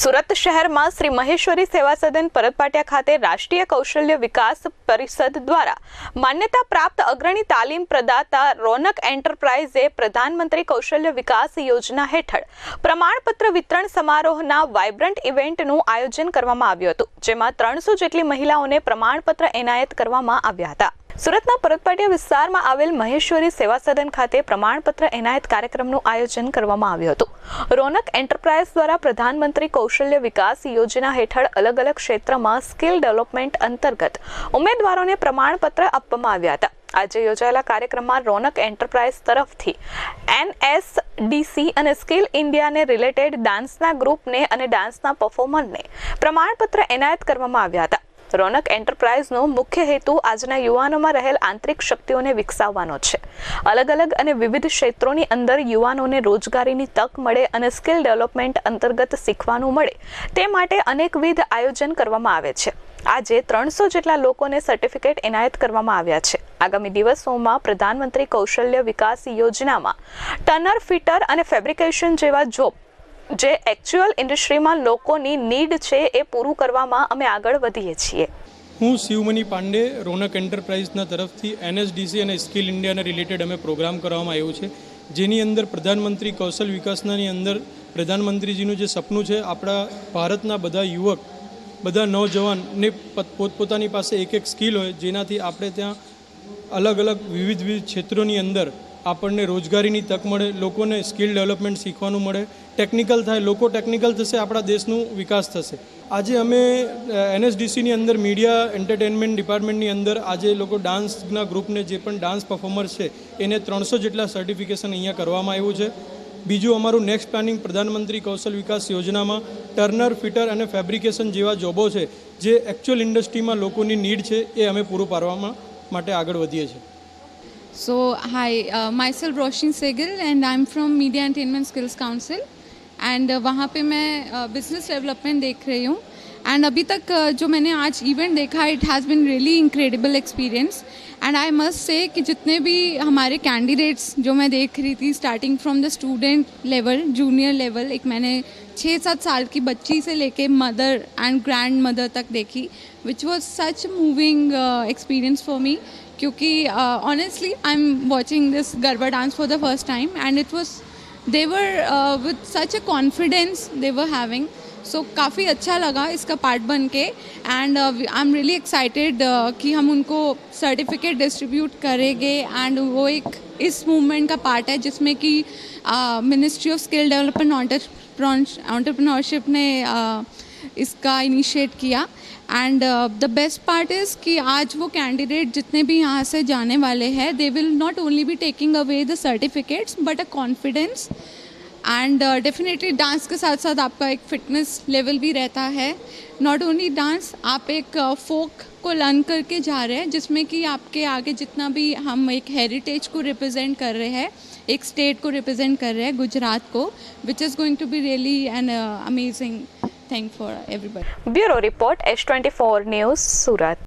સુરત શહેરમાં શ્રી મહેશ્વરી સેવા સદન પરતપાટિયા ખાતે રાષ્ટ્રીય કૌશલ્ય વિકાસ પરિષદ દ્વારા માન્યતા પ્રાપ્ત અગ્રણી તાલીમ પ્રદાતા રોનક એન્ટરપ્રાઇઝે પ્રધાનમંત્રી કૌશલ્ય વિકાસ યોજના હેઠળ પ્રમાણપત્ર વિતરણ સમારોહના વાઇબ્રન્ટ ઇવેન્ટનું આયોજન કરવામાં આવ્યું હતું, જેમાં ત્રણસો જેટલી મહિલાઓને પ્રમાણપત્ર એનાયત કરવામાં આવ્યા હતા. સુરતના પરતપાટિયા વિસ્તારમાં આવેલ મહેશ્વરી સેવા સદન ખાતે પ્રમાણપત્ર એનાયત કાર્યક્રમનું આયોજન કરવામાં આવ્યું હતું. રોનક એન્ટરપ્રાઇઝ દ્વારા પ્રધાનમંત્રી કૌશલ્ય વિકાસ યોજના હેઠળ અલગ અલગ ક્ષેત્રમાં સ્કિલ ડેવલપમેન્ટ અંતર્ગત ઉમેદવારોને પ્રમાણપત્ર આપવામાં આવ્યા હતા. આજે યોજાયેલા કાર્યક્રમમાં રોનક એન્ટરપ્રાઇઝ તરફથી એનએસડીસી અને સ્કિલ ઇન્ડિયાને રિલેટેડ ડાન્સના ગ્રુપને અને ડાન્સના પરફોર્મરને પ્રમાણપત્ર એનાયત કરવામાં આવ્યા હતા. રોનક એન્ટરપ્રાઇઝનો મુખ્ય હેતુ આજના યુવાનોમાં રહેલ આંતરિક શક્તિઓને વિકસાવવાનો છે. અલગ અલગ અને વિવિધ ક્ષેત્રોની અંદર યુવાનોને રોજગારીની તક મળે અને સ્કિલ ડેવલપમેન્ટ અંતર્ગત શીખવાનું મળે, તે માટે અનેકવિધ આયોજન કરવામાં આવે છે. આજે ત્રણસો જેટલા લોકોને સર્ટિફિકેટ એનાયત કરવામાં આવ્યા છે. આગામી દિવસોમાં પ્રધાનમંત્રી કૌશલ્ય વિકાસ યોજનામાં ટનર ફિટર અને ફેબ્રિકેશન જેવા જોબ જે એકચ્યુઅલ ઇન્ડસ્ટ્રીમાં લોકોની નીડ છે એ પૂરું કરવામાં અમે આગળ વધીએ છીએ. હું શિવમની પાંડે રોનક એન્ટરપ્રાઇઝના તરફથી એનએસડીસી અને સ્કિલ ઇન્ડિયાના રિલેટેડ અમે પ્રોગ્રામ કરવામાં આવ્યો છે, જેની અંદર પ્રધાનમંત્રી કૌશલ વિકાસનાની અંદર પ્રધાનમંત્રીજીનું જે સપનું છે, આપણા ભારતના બધા યુવક, બધા નવજવાનને પોતપોતાની પાસે એક એક સ્કિલ હોય, જેનાથી આપણે ત્યાં અલગ અલગ વિવિધ વિવિધ ક્ષેત્રોની અંદર આપણને રોજગારીની તક મળે, લોકોને સ્કિલ ડેવલપમેન્ટ શીખવાનું મળે, ટેકનિકલ થાય, લોકો ટેકનિકલ થશે, આપણા દેશનું વિકાસ થશે. આજે અમે એનએસડીસીની અંદર, મીડિયા એન્ટરટેનમેન્ટ ડિપાર્ટમેન્ટની અંદર આજે લોકો ડાન્સના ગ્રુપને જે પણ ડાન્સ પરફોર્મર છે, એને ત્રણસો જેટલા સર્ટિફિકેશન અહીંયા કરવામાં આવ્યું છે. બીજું અમારું નેક્સ્ટ પ્લાનિંગ પ્રધાનમંત્રી કૌશલ વિકાસ યોજનામાં ટર્નર, ફિટર અને ફેબ્રિકેશન જેવા જોબો છે, જે એકચ્યુઅલ ઇન્ડસ્ટ્રીમાં લોકોની નીડ છે, એ અમે પૂરું પાડવામાં માટે આગળ વધીએ છીએ. So, hi, uh, myself Roshin Sehgal and I'm from Media Entertainment Skills Council. And uh, वहाँ पे मैं बिज़नेस डेवलपमेंट देख रही हूँ. एंड अभी तक uh, जो मैंने आज इवेंट देखा it has been really incredible experience and I must say कि जितने भी हमारे कैंडिडेट्स जो मैं देख रही थी starting from the student level junior level एक मैंने छः सात साल की बच्ची से लेके एंड ग्रैंड मदर तक देखी which was such moving experience for me क्योंकि honestly I am watching this garba dance for the first time and it was they were with such a confidence they were having so काफ़ी अच्छा लगा इसका part बन के and I am really excited कि हम उनको सर्टिफिकेट डिस्ट्रीब्यूट करेंगे एंड वो एक इस मूवमेंट का पार्ट है जिसमें कि ministry of skill development entrepreneurship ने uh, इसका इनिशिएट किया। And the best part is कि आज वो कैंडिडेट जितने भी यहाँ से जाने वाले हैं they will not only be taking away the certificates but a confidence and definitely dance के साथ साथ आपका एक फिटनेस लेवल भी रहता है। नॉट ओनली डांस आप एक फोक uh, को लर्न करके जा रहे हैं जिसमें कि आपके आगे जितना भी हम एक हेरिटेज को रिप्रेजेंट कर रहे हैं एक स्टेट को रिप्रेजेंट कर रहे हैं गुजरात को which is going to be really an amazing thankful for everybody. Bureau Report, H24 News, Surat.